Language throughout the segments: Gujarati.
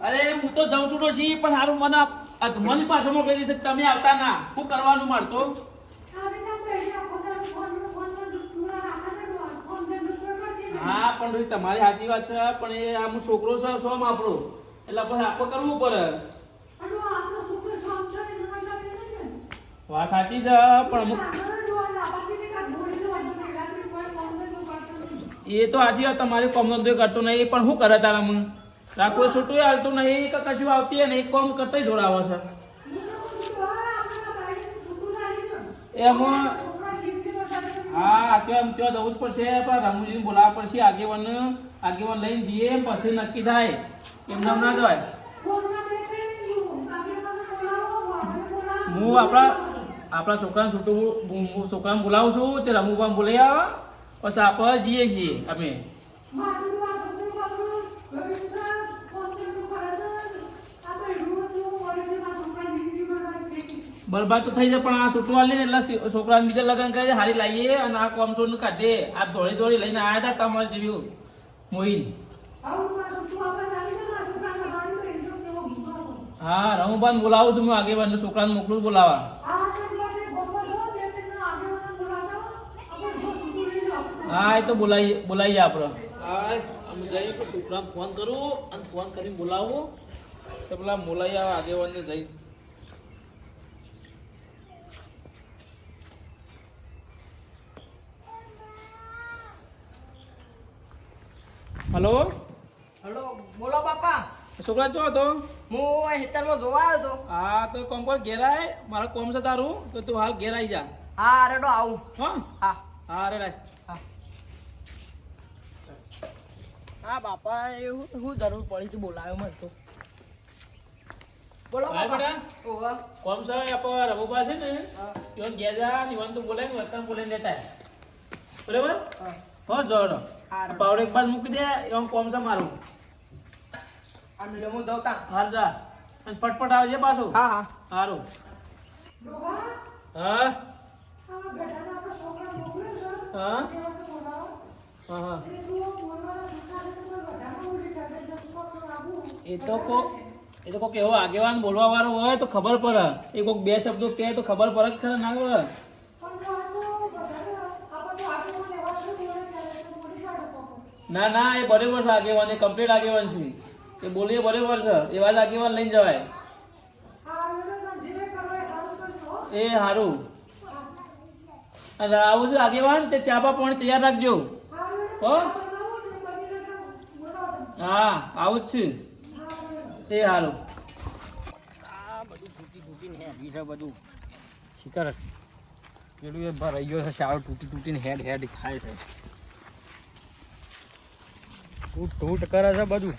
અરે, હું તો જઉં છું પણ હારું મને મન પાછો મોકલી દીધી તમે આવતા ના. શું કરવાનું મારતો. હા પણ તમારી સાચી વાત છે પણ એ આમ છોકરો છે સોમ આપણો. એટલે પછી આપણે કરવું પડે. વાત સાચી છે પણ અમુક એ તો આજે તમારી કોમ ધંધો કરતો નહીં પણ શું કરે તારા મને? રાખવું છૂટું હાલતું નહીં કે કશું આવતી નહીં કોમ કરતા જોડાવે છે. એમાં હા, ત્યાં ત્યાં જવું જ પડશે, પણ રમુજીને બોલાવવા પડશે આગેવાન આગેવાન લઈને જઈએ, પછી નક્કી થાય. એમને એમ ના જવાય. હું આપણા આપણા છોકરાને છૂટું છોકરાને બોલાવું છું, તે રમુભાઈ બોલાવી આવે, પછી આપણે જઈએ છીએ અમે. બરબાદ તો થઈ જાય, પણ આ છૂટું આલી એટલે છોકરાને બીજા લગ્ન કરે હારી લાવીએ અને આ કોમ છોડનું કાઢે. આ દોડી દોડી લઈને આવ્યા હતા તમારે જેવી મોહિન હા રમુભાઈ બોલાવું છું, હું આગેવાન છોકરાને મોકલું બોલાવા. હા, એ તો બોલાવી બોલાવીએ આપણે હા અમે જઈએ છોકરાને ફોન કરું અને ફોન કરીને બોલાવું. તો પેલા બોલાવી આવે આગેવાનને જઈ હલો? હલો બોલો બાપા. છોકરા છો હતો? હું હેતરમાં જોવા આવ્યો હતો. હા તો કોમ પર ઘેરાય મારો કોમ છે તારું તો તું હાલ ઘેરાઈ જા. હા અરે રેડો આવું. હા? હા. હા રે રાય હા. હા બાપા એવું શું જરૂર પડી હતી બોલાયો મને તો. બોલો બેટા કોમ છે આપણે રમુભા છે ને યોન ગેજા જા ઈવન બોલે ને વતન બોલે લેતા બરાબર? હા. હો જોડો. પાવડે એક બાદ મૂકી દે એમ કોમ છે મારું. આ મિલો હું જાઉં તા હાલ જા. અને પટપટ આવજે પાછું. હા હા. સારું હા? હા? હા હા. એ તો કો એ તો કોક એવો આગેવાન બોલવા વાળો હોય તો ખબર પડે. એ કોક બે શબ્દો કહે તો ખબર પડે જ ખરા ના પડે ના ના, એ બરાબર છે, આગેવાન, એ કમ્પ્લીટ આગેવાન છે. એ બોલીએ બરાબર છે એવા જ આગેવાન લઈને જવાય. એ સારું આવું છે આગેવાન, તે ચાપા પણ તૈયાર રાખજો. હો? હા, આવું જ છે. એ સારું બધું શિખર પેલું એ ભરાઈ ગયો છે, ચાવલ તૂટી તૂટીને હેડ હેડ ખાય છે. તૂટ તૂટ કરે છે બધું.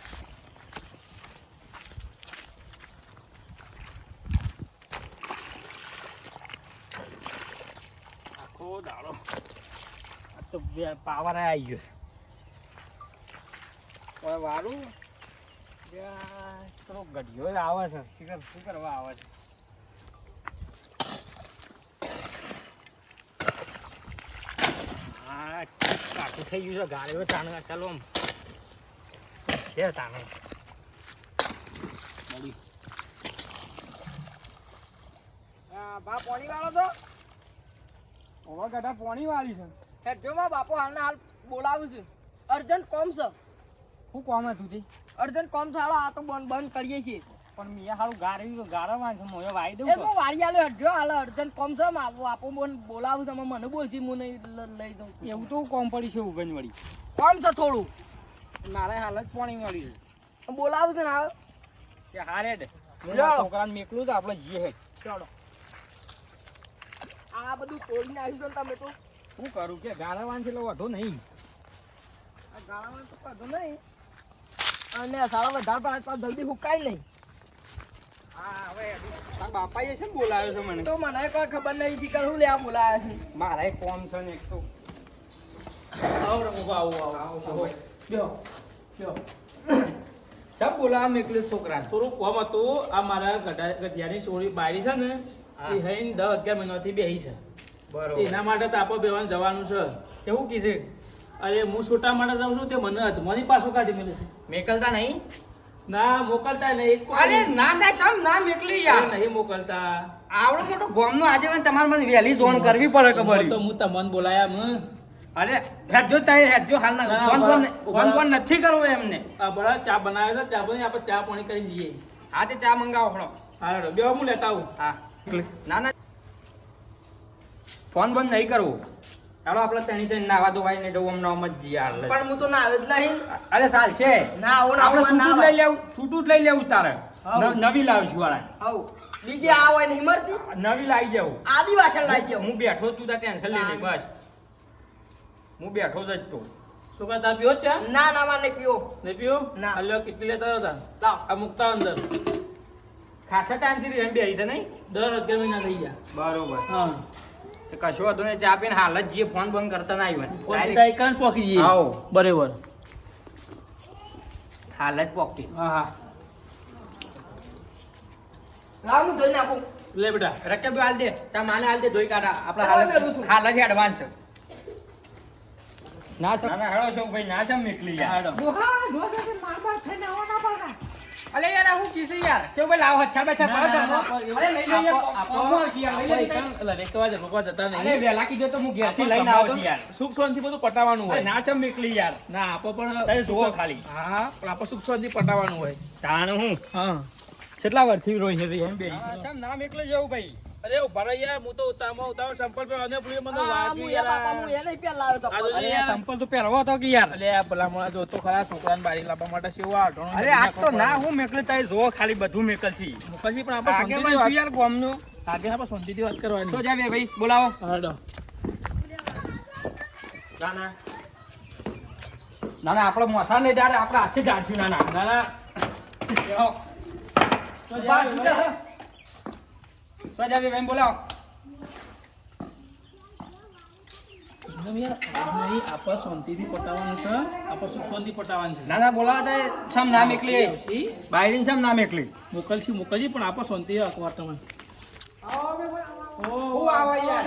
આખો દાડો. આ તો પાવર આવી ગયો છે. હવે ત્યાં પેલો ગઢિયો જ આવે છે. શિખર શું કરવા આવે છે. કાઠું થઈ ગયું છે. ગાડીઓ ચાલો આમ છે તાણે બા પાણી વાળો તો ઓવા ગાડા પોણી વાળી છે હેડજો માં બાપો હાલને હાલ બોલાવું છું। અર્જન્ટ કોમ છે? શું કોમ હતું તે? અર્જન્ટ કોમ છે? હાલો આ તો બંધ બંધ કરીએ છીએ. પણ મેં હારું ગારવી ગારા વાંચ મોય વાઈ દઉં એ હું વાળી આલ્યો અડજો હાલ અર્જન્ટ કોમ છે બાપો આપો બોન બોલાવું છે મને બોલજી હું નહીં લઈ જાઉં. એવું તો કોમ પડી છે ઉગન વળી કોમ છે થોડું? મારે હાલ જ પાણી છે. બોલાવું છે ને હાલ કે હારે દે છોકરાને મેકલું તો આપણે જઈએ હેડ ચાલો. આ બધું તોડી નાખ્યું છે તમે તો. શું કરું કે ગાળાવાન છે એટલે વધુ નહીં. આ ગાળામાં તો વધો નહીં. અને સાડા વધારે પણ આજ જલ્દી હુકાય નહીં હા બાપાએ છે ને બોલાવ્યો છે મને. તો મને કોઈ ખબર નહીં કે હું લેવા બોલાયા છે. મારે કોમ છે ને એક તો. આવો આવો આવો આવો ચમ છોકરાને. થોડું કોમ હતું. આ મારા ગઢિયાની સોળી બારી છે ને એ હઈને દસ અગિયાર મહિનાથી બેહી છે. બરોબર. એના માટે તાપો બેવાનું જવાનું છે. કેવું કીધે. અરે હું છોટા માટે જાઉં છું તે મને અધમાની પાછું કાઢી મેલે છે. મેકલતા નહીં? ના મોકલતા નહીં. અરે ના ના સમ ના મેકલી યાર. નહીં મોકલતા. આવડો મોટો ગોમનો આજે તમારે મને વહેલી જોણ કરવી પડે ખબર તો હું તમને બોલાયા હું અરે હેડજો તાય હેડજો હાલ ના ફોન ફોન ફોન ફોન નથી કરવો એમને. આ બરા ચા બનાવ્યો છે ચા બની આપણે ચા પાણી કરી જઈએ હા તે ચા મંગાવો હળો. હાલો બે હું લેતા આવું. હા. ના ના. ફોન બંધ નહીં કરવો. ચાલો આપણે ત્રણી ત્રણ નાવા ધોવાઈ ને જવું અમને આમ જ જઈએ હાલ. પણ હું તો ના આવે જ નહીં. અરે સાલ છે. ના આવું આપણે સૂટું જ લઈ લેવું સૂટું લઈ લેવું તારે. નવી લાવશું વાળા. આવું બીજી આ હોય નહીં મરતી નવી લાવી જાવ આદિવાસી લાવી જાઉં હું બેઠો તું તાર ટેન્શન લઈ લે બસ. હું બેઠો જ તો શું કહે તાર પીવો ચા? ના ના મારે પીવો નહીં પીવો ના. અલ્યો કેટલી લેતા હતા? લાવ. આ મુકતા અંદર. ખાસા ટાઈમથી રેમ બેહી છે નહીં? દર અગિયાર મહિના થઈ ગયા. બરોબર. હા. તો કશો વાંધો નહીં ચા પીને હાલ જ જઈએ. ફોન બંધ કરતા ના આવ્યા ફોન સીધા એક પોકી જઈએ. આવો. બરાબર. હાલ જ પોકી. હા હા. લાવ હું ધોઈ નાખું. લે બેટા રકબ હાલ દે. તા માને હાલ દે ધોઈ કાઢા. આપણે હાલ છું. જ હાલ જ એડવાન્સ ના સર ના હેડો છો ભાઈ ના સમ નીકળી યાર અલે યાર હું કીધું યાર કેવું ભાઈ લાવો હથા બેઠા ના, ના, ના, અરે લઈ લઈએ આપો- આપો- કોમો આવશે યાર લઈ લઈએ આપણે રેકવા જ રોકવા જતા અરે નહીં વેલા કીધું તો હું ઘેરથી આપણે લઈને આવો યાર સુખ શાંતિ બધું પટાવવાનું હોય ના સમ નીકળી યાર ના આપો પણ જુઓ ખાલી. હા હા પણ આપણે સુખ શાંતિ પટાવાનું હોય તાણ હું હા કેટલા વર્ષથી રોઈ છે એમ બે સમ નામ એકલું જવું ભાઈ અરે ભરાયા યાર હું તો ઉતામાં ઉતાવ સંપલ પર અને પેલી મને વાત હું યાર. બાપા હું એને પેલા લાવ્યો તો. અરે. સંપલ તો પહેરવો તો કે યાર? અલે આ ભલા મોણા જો તો ખરા છોકરાને બારી લાવવા માટે સેવા આઢોણું અરે આ તો ના હું મેકલે તાય જો ખાલી બધું મેકલ છે મુખર્જી પણ આપણે સંધી વાત- છું યાર ગોમનો. આગે આપણે શાંતિથી વાત કરવાની. સો જાવે ભાઈ બોલાવો. હાડો. નાના. નાના આપણે મોસા નહીં ત્યારે આપણે હાથે ડાળશું નાના. ના ના બેહો. સો બા, જાવે જુદા. ભાઈ. સો જાવે ભાઈ બોલાવો આપણે શાંતિથી પટાવવાનું છે. આપણે સુખ શાંતિ પટાવવાનું છે? નાના બોલાવો તો સમ નામ એકલી બાયડીન સમ નામ એકલી મોકલશી મોકલજી પણ આપણે શાંતિ રાખવા તમે. હું આવા યાર.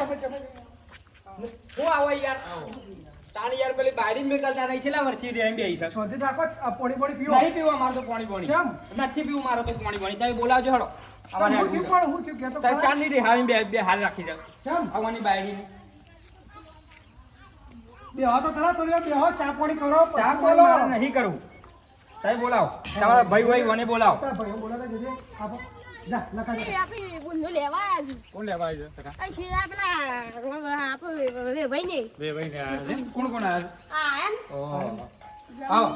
હું આવા યાર. તાણી યાર પેલી બાયડીન મેકલતા નહીં છેલ્લા વર્ષથી રે બે છે. શાંતિ રાખો આ પાણી પાણી પીવો. નહીં પીવા મારે તો પાણી પાણી કેમ? નથી પીવું મારે તો પાણી પાણી તમે બોલાવજો હળો હું આવવાની પણ હું તારે રે હારી બે બે રાખી જાવ કેમ આવવાની બાયડી બેહો તો ખરા થોડી વાર બેહો ચા પાણી કરો ચા બોલો બોલો નહીં કરું. તમે બોલાવો. તમારા ભાઈ ભાઈ મને બોલાવો. તારા ભાઈઓ બોલાતા જજે આપો. જા લખાઈ એ આપણે ગુંદો લેવા આવ્યા કોણ લેવા આવ્યો આ છે આ પેલા આપણે વેવાઈ ને. બે ભાઈ ને કોણ કોણ આવ્યા આ એમ? આવો.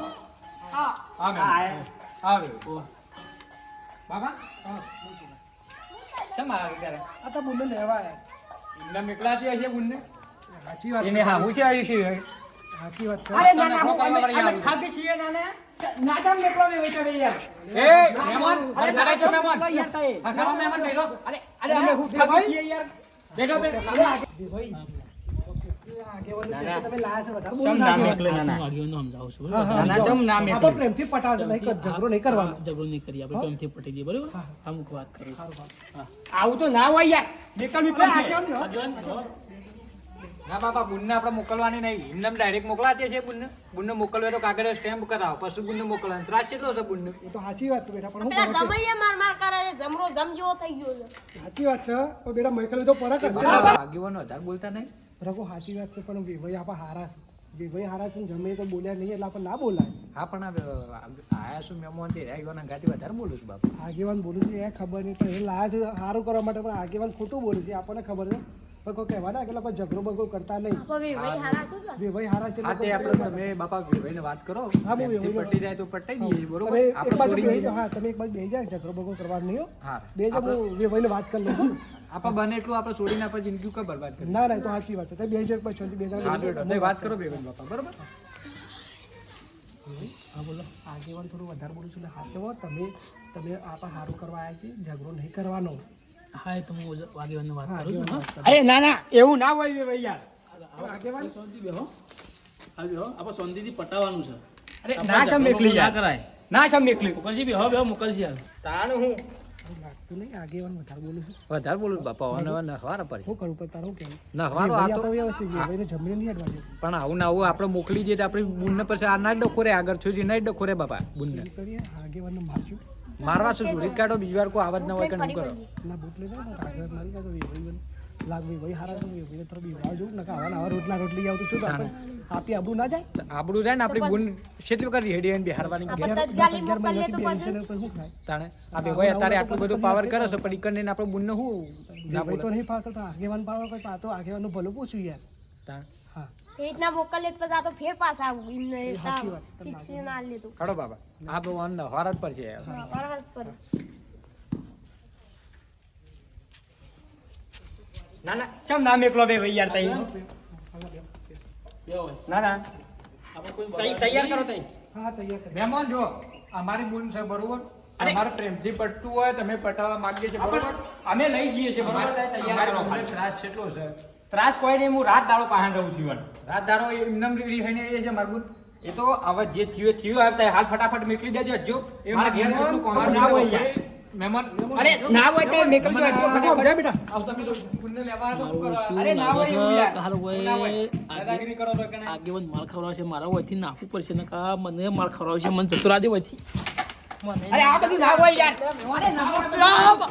હા. આવે આવે બાબા? શેમ આવે ત્યારે આ તો બુંડે લેવા એમના મેકલાતી હશે બુનને સાચી વાત એને છે. હા હું છે આવી છે સાચી વાત છે. અરે ના ના હું ખાધી છીએ નાને નાચા મેકલો મે વેચા રે યાર એ મહેમાન અરે ઘરે છો મહેમાન? યાર તય હા ઘરો મહેમાન બેઠો. અરે અરે અમે હું ખાધી છીએ યાર. બેઠો બે આગેવાનો આવું તો ના હોય યાર. નીકળવી અરે પડશે. આગેવાન બેહો. ના બાપા બુનને આપણે મોકલવાની નહીં. એમને ડાયરેક્ટ મોકલાતી છે બુનને. બુનને મોકલવે તો કાગળ સ્ટેમ્પ કરાવો. પછી બુનને મોકલવાનું. ત્રાસ કેટલો છે બુનને? એ તો સાચી વાત છે બેટા પણ હું પેલા કરે છે? જમૈયા માર માર કરે છે. જમરો જમ જેવો થઈ ગયો છે. સાચી વાત છે પણ બેટા મોકલવે તો પરક જ આગેવાનો વધારે બોલતા નહીં. રઘુ સાચી વાત છે પણ વિભાઈ આપણા હારા છે. વિભાઈ હારા છે ને જમે તો બોલ્યા નહીં એટલે આપણે ના બોલાય. હા પણ આયા શું મેમો તે આગેવાન ઘાટી વધારે બોલું છું બાપુ. આગેવાન બોલું છું એ ખબર નહીં પણ એ લાયા છે સારું કરવા માટે પણ આગેવાન ખોટું બોલું છે આપણને ખબર છે. પણ કોઈ કહેવાના કે લોકો ઝઘડો બગડો કરતા નહીં. વેવાઈ હારા છે? હા તે આપણે તમે બાપા વિભાઈને વાત કરો હા, બહુ પ્રેમથી પટી જાય તો પટાઈ દઈએ બરોબર? તમે એક બાજુ. હા તમે એક બાજુ બે જાય ઝઘડો બગડો કરવાનો નહીં હો. હા. બે જ હું વિભાઈને વાત કરી લઉં છું. આપણે બને એટલું આપણે છોડીને આપણે જિંદગી કઈ બરબાદ કરી ના ના તો સાચી વાત છે. તમે બે એક બાજુ બે જણા હા બેટો. તમે વાત કરો બેન બાપા બરોબર? હા બોલો. આગેવાન થોડું વધારે બોલું છું એટલે હા તો તમે તમે આપણે સારું કરવા આવ્યા છે ઝઘડો નહીં કરવાનો. હા એ તો હું આગેવાનને વાત કરું છું. અરે ના ના એવું ના હોય ભાઈ યાર. આગેવાન? શાંતિ બેહો. આવી હો આપણે શાંતિથી પટાવવાનું છે. અરે ના ઝઘડો એકલી ના કરાય. ના ચમ એકલી મુકલજી બી હવે મોકલજી હાલ. તાણ હું. નહીં આગેવાન વધારે બોલું છું. વધારે બોલું બાપા અને નખવારા પર શું કરું પણ તારું કેવું નખવારો આ તો વ્યવસ્થિત ભાઈને જમીને નહીં અડવા પણ આવું ના આવું આપણે મોકલી દઈએ તો આપણી બુનને પછી આ ના ડખો રે આગળ સુધી નહીં ડખો રે બાપા બુનને. કરીએ મારશું. મારવા શું જોડી કાઢો બીજી વાર કોઈ આવાજ ના હોય કે નહીં કરો. ના બુટ લઈ આગળ મારી કાઢો એ ભાઈ હારા એ ભાઈ થોડો બીવા જોઉં ને આવા આવા રોટલા રોટલી આવતું છું તો આપી આબડું ના જાય? આબડું જાય ને આપણી ગુણ કેટલી કરી હેડી આવીને બિહારવાની બે પછી? તાણે આ બે ભાઈ અત્યારે આટલું બધું પાવર કરે છે પણ ઈકન આપણે બુનને હું ના તો નહીં પાતો તો આગેવાન પાવર કોઈ પાતો આગેવાનનું ભલું પૂછ્યું યાર. તાણ. હા. એ રીતના મોકલીએ તો પછી તો ફેર પાસ આવું એમને સાચી વાત. ના લેતું ખડો બાબા આ ભગવાન હવાર પર છે. યાર. પર. ના ના ચમ નામ એકલો બે ભાઈ યાર તઈ? ના ના. તઈ તૈયાર કરો તઈ. હા તૈયાર મહેમાન જો અમારી બુન છે બરોબર? તમારે પ્રેમથી પટતું હોય તમે પટાવવા માંગીએ છીએ બરોબર? અમે લઈ જઈએ છીએ બરોબર? તૈયાર કરો. ખાલી. ત્રાસ કેટલો છે? ત્રાસ કોઈ નહીં હું રાત દાડો પાહન રહું છું રાત દાડો એમનેમ રેડી થઈને એ છે મારું બુન. એ તો હવે જે થયું થયું હવે હાલ ફટાફટ મેકલી દેજો હજુ મારા ઘેર ના હોય. યાર. મહેમાન અરે ના હોય તો નીકળ જા બેટા આવ તમે બુનને લેવા આવો શું કરો? અરે ના હોય એવું? યાર. કાલ હોય ના હોય. આગે- દાદાગીરી કરો તો કે નહીં? માલ માર ખવડાવશે મારા વયથી નાખવું પડશે ને કા મને માર ખવડાવશે મને જતુરા દે વયથી અરે આ બધું ના હોય યાર અરે ના હોય.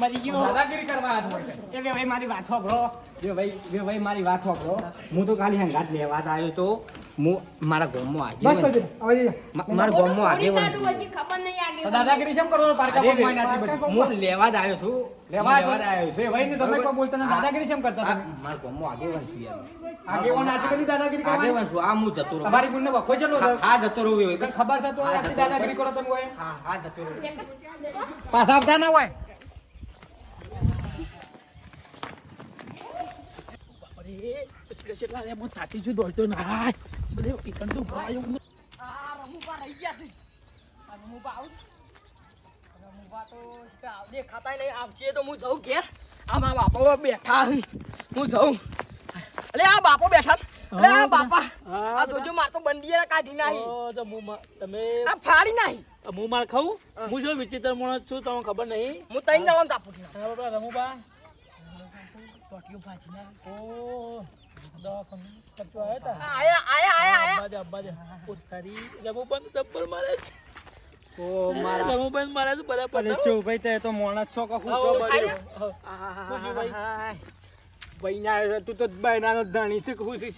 દાદાગીરી કરવા આવ્યા છો એટલે. એ બે ભાઈ મારી વાત સાંભળો. બે ભાઈ બે ભાઈ મારી વાત સાંભળો. હું તો ખાલી હંગાત લેવા જ આવ્યો તો હું મારા ગામમાં મારા ગામમાં આગે તો દાદાગીરી કેમ કરો? પારકા હોય ને બધી. હું લેવા જ આવ્યો છું. લેવા જ આવ્યો છું. એ ભાઈ ને તમે કોઈ બોલતા નથી. દાદાગીરી કેમ કરતા? મારા ગામમાં આગેવાન છું યાર. આગેવાન આટલી બધી દાદાગીરી કરવાની? આગેવાન છું. આ હું જતો રહું. તમારી વખો ચેટલો છે? હા જતો રહું. એ ખબર છે તો. દાદાગીરી કરો તમે કોઈ? હા હા જતો રહું. પાછા આવતા ના હોય? અરે પછી હું તો જઉં ઘેર આ મારા બાપા બેઠા હું જઉં અલે આ બાપો બેઠા આ બાપા જોજો માર તો બંડીએ કાઢી નાહી તો હું તમે ફાડી નાહી હું માર ખાઉં હું શું વિચિત્ર માણસ છું તમને ખબર નહીં હું તઈ જવાનું તાપુ હા, બાપા રમુબા ઓ દવાખાનું ખર્ચો ભાઈ તે તો બહેનાનો ધણી છે ખુશી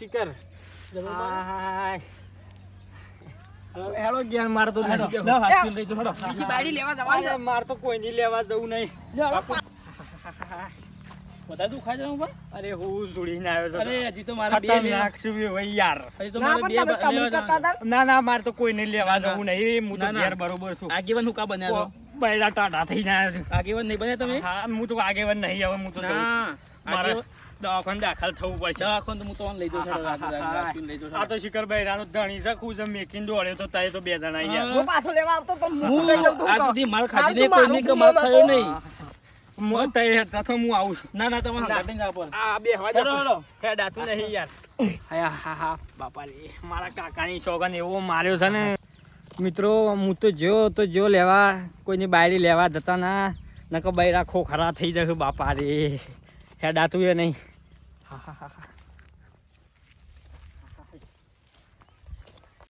રમુબા. હાય. હેડો મારે તો નથી તો કોઈ નહીં લેવા જવું નહીં વધારે દુખાય છે રમુબા? અરે હું જોડીને આવ્યો અરે હજી તો મારે બે લેવા- ખતરનાક છું ભાઈ યાર. હજી તો મારે બે ના ના મારે તો કોઈ નહીં લેવા. જવું નહીં. હું તો ના, ના. બરોબર છું. આગેવાન હું કા બન્યા છો? બૈરા ટાટા થઈને આવ્યો છું. આગેવાન નહીં બન્યા તમે? હા હું તો આગેવાન નહીં હવે હું તો જઉં છું. ના. મારે દવાખાને દાખલ થવું પડશે. દવાખાને તો હું તો લઈ જાઉં છું, લઈ આ તો શિખર બૈરાનો ધણી છે ખુશ મેકીન દોડ્યો તો તારે તો બે જણા અહીંયા. હું. પાછો લેવા આવતો તો હું તો. સુધી માર ખાધી નહીં કોઈ મારું નહીં કે માર ખાયો નહીં. હેઠતા હું આવું છું. ના ના તમારે જ આપો. આ બે હવા હેડો. હેડાતું નહીં યાર. હા હા હા બાપા રે મારા કાકાની શોગન એવો માર્યો છે ને. મિત્રો હું તો જો તો જો લેવા કોઈની બાયડી લેવા જતા ના નકર બૈરા ખોખરા થઈ જશે બાપા રે હેડાતું એ નહીં. હા હા હા.